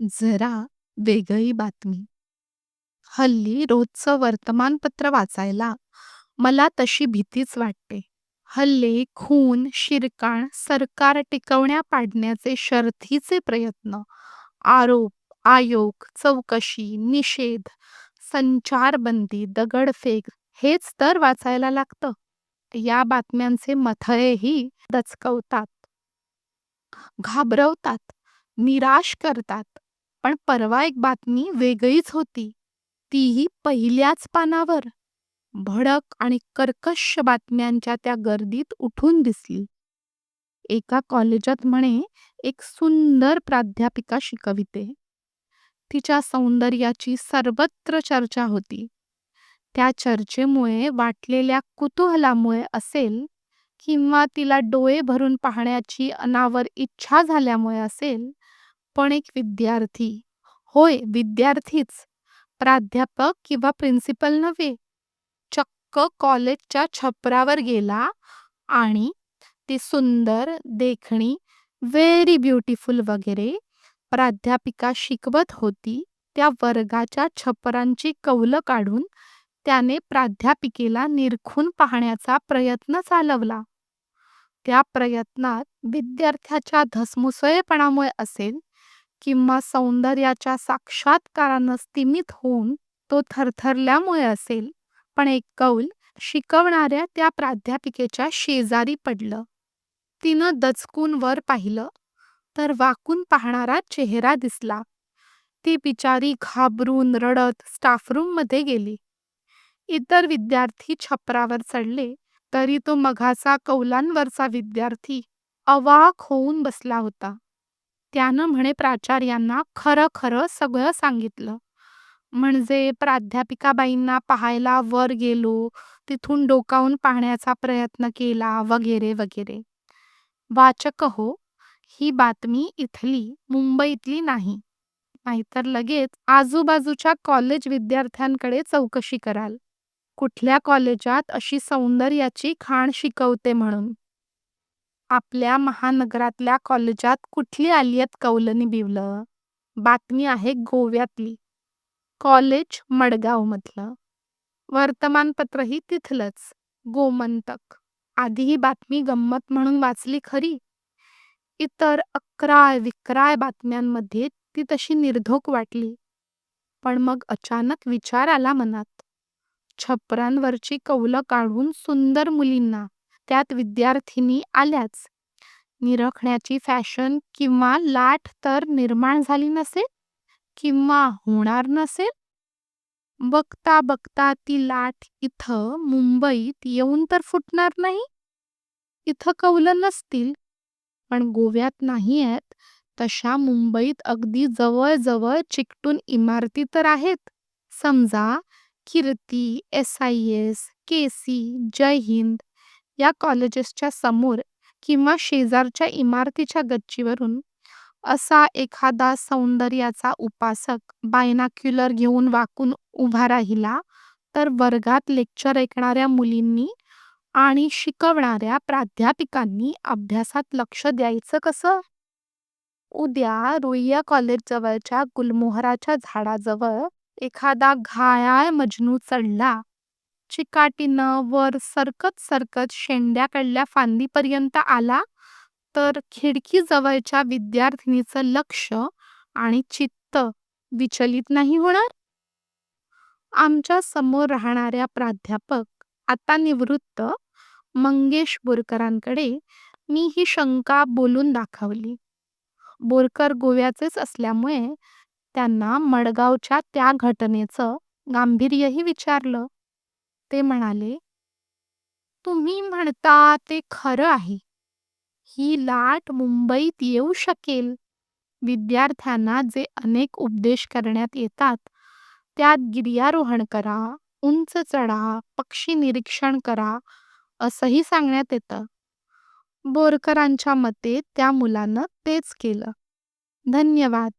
जरा वेगळी बातमी. हल्ली रोजचं वर्तमानपत्र वाचायला मला तशी भीतीच वाटते. हल्ले खून शिरकाण सरकार टिकवण्या पाडण्याचे शर्थीचे प्रयत्न आरोप आयोग चौकशी निषेध संचारबंदी दगडफेक हेच तर वाचायला लागतं. या बातम्यांचे मथळेही दचकवतात. घाबरवतात निराश करतात पण परवा एक बातमी वेगळीच होती. तीही पहिल्याच पानावर. भडक आणि कर्कश बातम्यांच्या त्या गर्दीत उठून दिसली. एका कॉलेजात म्हणे एक सुंदर प्राध्यापिका शिकविते. तिच्या सौंदर्याची सर्वत्र चर्चा होती. त्या चर्चेमुळे वाटलेल्या कुतूहलामुळे असेल किंवा तिला डोळे भरून पाहण्याची अनावर इच्छा झाल्यामुळे असेल पण एक विद्यार्थी. होय विद्यार्थीच. प्राध्यापक किंवा प्रिन्सिपल नव्हे. चक्क कॉलेजच्या छपरावर गेला आणि ती सुंदर देखणी व्हेरी ब्युटिफुल वगैरे प्राध्यापिका शिकवत होती. त्या वर्गाच्या छपरांची कौलं काढून त्याने प्राध्यापिकेला निरखून पाहण्याचा प्रयत्न चालवला. त्या प्रयत्नात विद्यार्थ्याच्या धसमुसळेपणामुळे असेल किंवा सौंदर्याच्या साक्षात्कारानं स्तिमित होऊन तो थरथरल्यामुळे असेल पण एक कौल शिकवणाऱ्या त्या प्राध्यापिकेच्या शेजारी पडलं. तिनं दचकून वर पाहिलं तर वाकून पाहणारा चेहरा दिसला. ती बिचारी घाबरून रडत स्टाफरूममध्ये गेली. इतर विद्यार्थी छपरावर चढले तरी तो मघाचा कौलांवरचा विद्यार्थी अवाक होऊन बसला होता. त्यानं म्हणे प्राचार्यांना खरं खरं सगळं सांगितलं. म्हणजे प्राध्यापिकाबाईंना पाहायला वर गेलो तिथून डोकावून पाहण्याचा प्रयत्न केला वगैरे वगैरे. वाचक हो ही बातमी इथली मुंबईतली नाही. नाहीतर लगेच आजूबाजूच्या कॉलेज विद्यार्थ्यांकडे चौकशी कराल. कुठल्या कॉलेजात अशी सौंदर्याची खाण शिकवते म्हणून. आपल्या महानगरातल्या कॉलेजात कुठली आलीयत कौलनी बिवलं? बातमी आहे गोव्यातली. कॉलेज मडगावमधलं. वर्तमानपत्रही तिथलंच. गोमंतक. आधी ही बातमी गंमत म्हणून वाचली खरी. इतर अकराय विक्राय बातम्यांमध्ये ती तशी निर्धोक वाटली. पण मग अचानक विचार आला मनात. छपरांवरची कौलं काढून सुंदर मुलींना त्यात विद्यार्थिनी आल्याच. निरखण्याची फॅशन किंवा लाट तर निर्माण झाली नसेल? किंवा होणार नसेल? बघता बघता ती लाट इथं मुंबईत येऊन तर फुटणार नाही? इथं कौलं नसतील. पण गोव्यात नाही आहेत तशा मुंबईत अगदी जवळजवळ चिकटून इमारती तर आहेत. समजा Kirti S I S K C Jai Hind या कॉलेजेसच्या समोर किंवा शेजारच्या इमारतीच्या गच्चीवरून असा एखादा सौंदर्याचा उपासक बायनाक्युलर घेऊन वाकून उभा राहिला तर वर्गात लेक्चर ऐकणाऱ्या मुलींनी आणि शिकवणाऱ्या प्राध्यापिकांनी अभ्यासात लक्ष द्यायचं कसं? उद्या रुईया कॉलेज जवळच्या गुलमोहराच्या झाडाजवळ एखादा घायाळ मजनू चढला चिकाटीनं वर सरकत सरकत शेंड्याकडल्या फांदीपर्यंत आला तर खिडकी जवळच्या विद्यार्थिनीचं लक्ष आणि चित्त विचलित नाही होणार? आमच्यासमोर राहणाऱ्या प्राध्यापक आता निवृत्त मंगेश बोरकरांकडे मी ही शंका बोलून दाखवली. बोरकर गोव्याचेच असल्यामुळे त्यांना मडगावच्या त्या घटनेचं गांभीर्यही विचारलं. ते म्हणाले तुम्ही म्हणता ते खरं आहे. ही लाट मुंबईत येऊ शकेल. विद्यार्थ्यांना जे अनेक उपदेश करण्यात येतात त्यात गिर्यारोहण करा उंच चढा पक्षी निरीक्षण करा असंही सांगण्यात येतं. बोरकरांच्या मते त्या मुलानं तेच केलं. धन्यवाद.